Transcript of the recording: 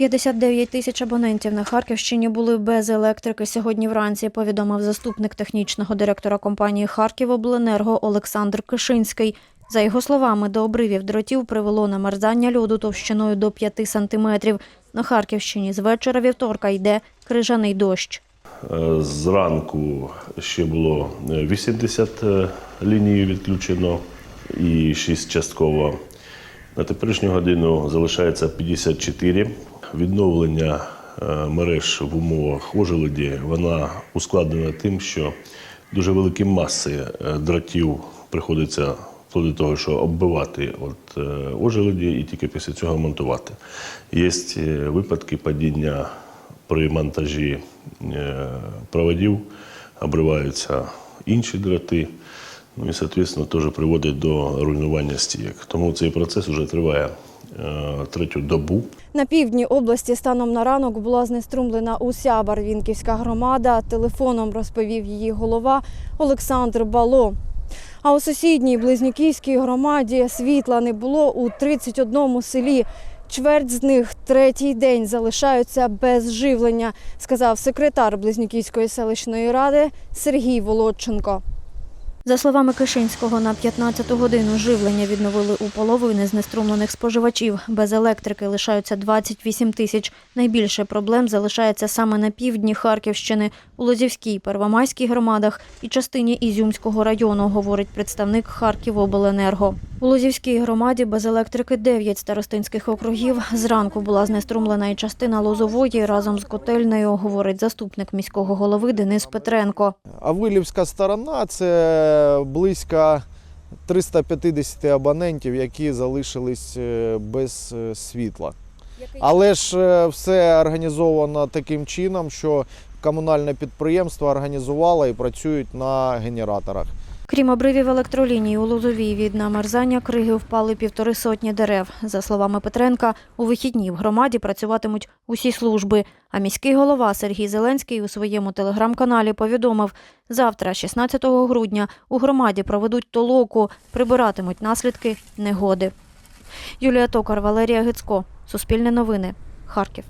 59 тисяч абонентів на Харківщині були без електрики сьогодні вранці, повідомив заступник технічного директора компанії Харківобленерго Олександр Кишинський. За його словами, до обривів дротів привело намерзання льоду товщиною до 5 сантиметрів. На Харківщині з вечора вівторка йде крижаний дощ. Е, Зранку ще було е, 80 е, ліній відключено і 6 частково. На теперішню годину залишається 54. Відновлення е, мереж в умовах ожеледі вона ускладнена тим, що дуже великі маси е, дротів приходиться вплоть до того, що оббивати от е, ожеледі і тільки після цього монтувати. Є випадки падіння при монтажі проводів, обриваються інші дроти. Ну і, соответственно, теж приводить до руйнування стійок. Тому цей процес вже триває третю добу. На півдні області станом на ранок була знеструмлена уся Барвінківська громада. Телефоном розповів її голова Олександр Бало. А у сусідній Близнюківській громаді світла не було у 31 селі. Чверть з них третій день залишаються без живлення, сказав секретар Близнюківської селищної ради Сергій Володченко. За словами Кишинського, на 15-ту годину живлення відновили у половини знеструмлених споживачів. Без електрики лишаються 28 тисяч. Найбільше проблем залишається саме на півдні Харківщини, у Лозівській, Первомайській громадах і частині Ізюмського району, говорить представник Харківобленерго. У Лозівській громаді без електрики 9 старостинських округів. Зранку була знеструмлена і частина Лозової разом з котельнею, говорить заступник міського голови Денис Петренко. Авилівська сторона це близько 350 абонентів, які залишились е, без е, світла. Але ж е, все організовано таким чином, що комунальне підприємство організувало і працюють на генераторах. Крім обривів електроліній, у Лозовій від намерзання криги впали півтори сотні дерев. За словами Петренка, у вихідні в громаді працюватимуть усі служби. А міський голова Сергій Зеленський у своєму телеграм-каналі повідомив, завтра, 16 грудня, у громаді проведуть толоку, прибиратимуть наслідки негоди. Юлія Токар, Валерія Гицько. Суспільне новини. Харків.